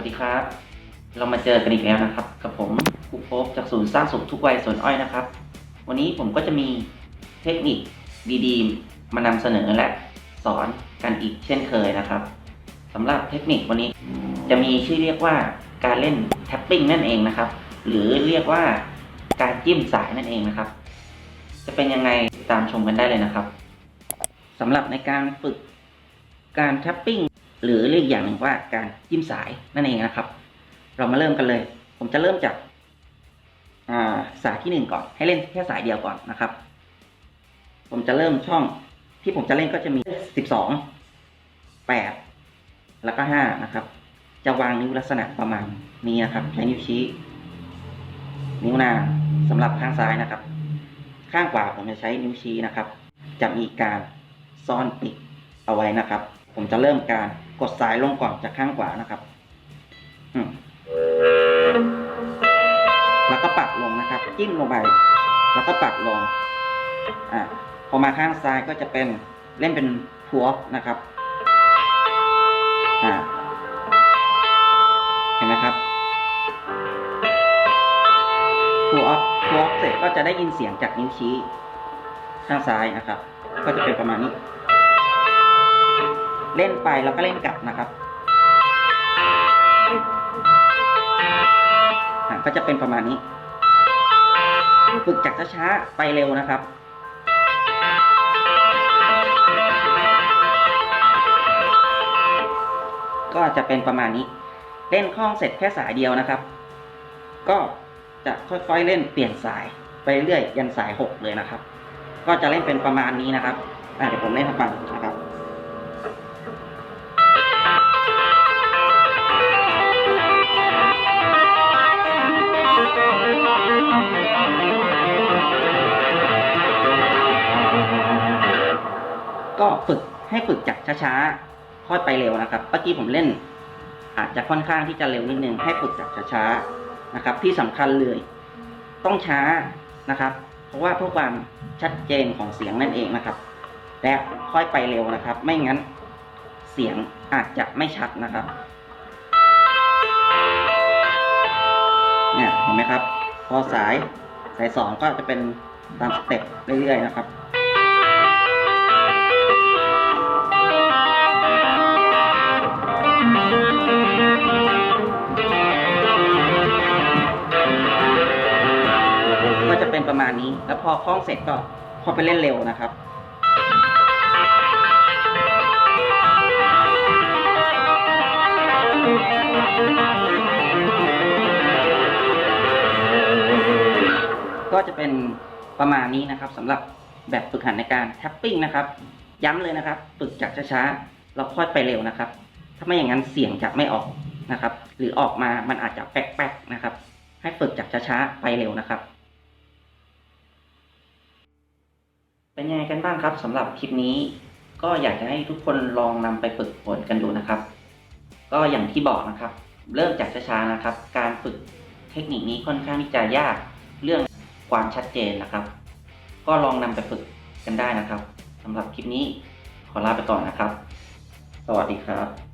ัสดีครับ เรามาเจอกันอีกแล้วนะครับ กับผมครูโป๊บจากศูนย์สร้างสุขทุกวัยสวนอ้อยนะครับ วันนี้ผมก็จะมีเทคนิคดีๆ มานำเสนอและสอนกันอีกเช่นเคยนะครับสำหรับเทคนิควันนี้จะมีชื่อเรียกว่าการเล่นแท็ปปิ้งนั่นเองนะครับ หรือเรียกว่าการจิ้มสายนั่นเองนะครับ จะเป็นยังไงติดตามชมกันได้เลยนะครับสำหรับในการฝึกการแท็ปปิ้ง หรือเรียกอย่างหนึ่งว่าการจิ้มสายนั่นเองนะครับ เรามาเริ่มกันเลย ผมจะเริ่มจากาสายที่หนึ่งก่อน ให้เล่นแค่สายเดียวก่อนนะครับ ผมจะเริ่มช่องที่ผมจะเล่นก็จะมีสิบสองแปดแล้วก็ห้านะครับ จะวางนิ้วลักษณะประมาณนี้นะครับใช้นิ้วชี้ นิ้วนางสำหรับข้างซ้ายนะครับ ข้างขวาผมจะใช้นิ้วชี้นะครับ จะมีการซ่อนปิดเอาไว้นะครับ ผมจะเริ่มการ กดสายลงก่อนจากข้างขวานะครับแล้วก็ปัดลงนะครับ จิ้มลงไป แล้วก็ปัดลง อ่าพอมาข้างซ้ายก็จะเป็นเล่นเป็นพัวนะครับ อ่า เห็นไหมครับพัวพัวเสร็จก็จะได้ยินเสียงจากนิ้วชี้ ข้างซ้ายนะครับ ก็จะเป็นประมาณนี้ เล่นไปแล้วก็เล่นกลับนะครับก็จะเป็นประมาณนี้ ฝึกจากช้าๆไปเร็วนะครับก็จะเป็นประมาณนี้ เล่นคล่องเสร็จแค่สายเดียวนะครับ ก็จะค่อยๆเล่นเปลี่ยนสายไปเรื่อยยันสายหกเลยนะครับ ก็จะเล่นเป็นประมาณนี้นะครับเดี๋ยวผมเล่นให้ฟังนะครับ ก็ฝึกให้ฝึกจากช้าๆ ค่อยไปเร็วนะครับ เมื่อกี้ผมเล่น อาจจะค่อนข้างที่จะเร็วนิดนึง ให้ฝึกจากช้าๆ นะครับ ที่สำคัญเลย ต้องช้านะครับ เพราะว่าเพื่อความชัดเจนของเสียงนั่นเองนะครับ และค่อยไปเร็วนะครับ ไม่งั้นเสียงอาจจะไม่ชัดนะครับ เนี่ยเห็นไหมครับ พอสายสายสองก็จะเป็นตามสเต็ปเรื่อยๆนะครับ มาณนี้ แล้วพอคล้องเสร็จก็พอไปเล่นเร็วนะครับก็จะเป็นประมาณนี้นะครับสำหรับแบบฝึกหัดในการแท็ปปิ้งนะครับ ย้ำเลยนะครับ ฝึกจากช้าๆเราค่อยไปเร็วนะครับ ถ้าไม่อย่างนั้นเสียงจะไม่ออกนะครับ หรือออกมามันอาจจะแป๊กๆนะครับ ให้ฝึกจากช้าๆไปเร็วนะครับ เป็นยังไงกันบ้างครับสำหรับคลิปนี้ ก็อยากจะให้ทุกคนลองนำไปฝึกฝนกันดูนะครับ ก็อย่างที่บอกนะครับ เริ่มจากช้าๆนะครับ การฝึกเทคนิคนี้ค่อนข้างที่จะยากเรื่องความชัดเจนนะครับ ก็ลองนำไปฝึกกันได้นะครับสำหรับคลิปนี้ขอลาไปก่อนนะครับ สวัสดีครับ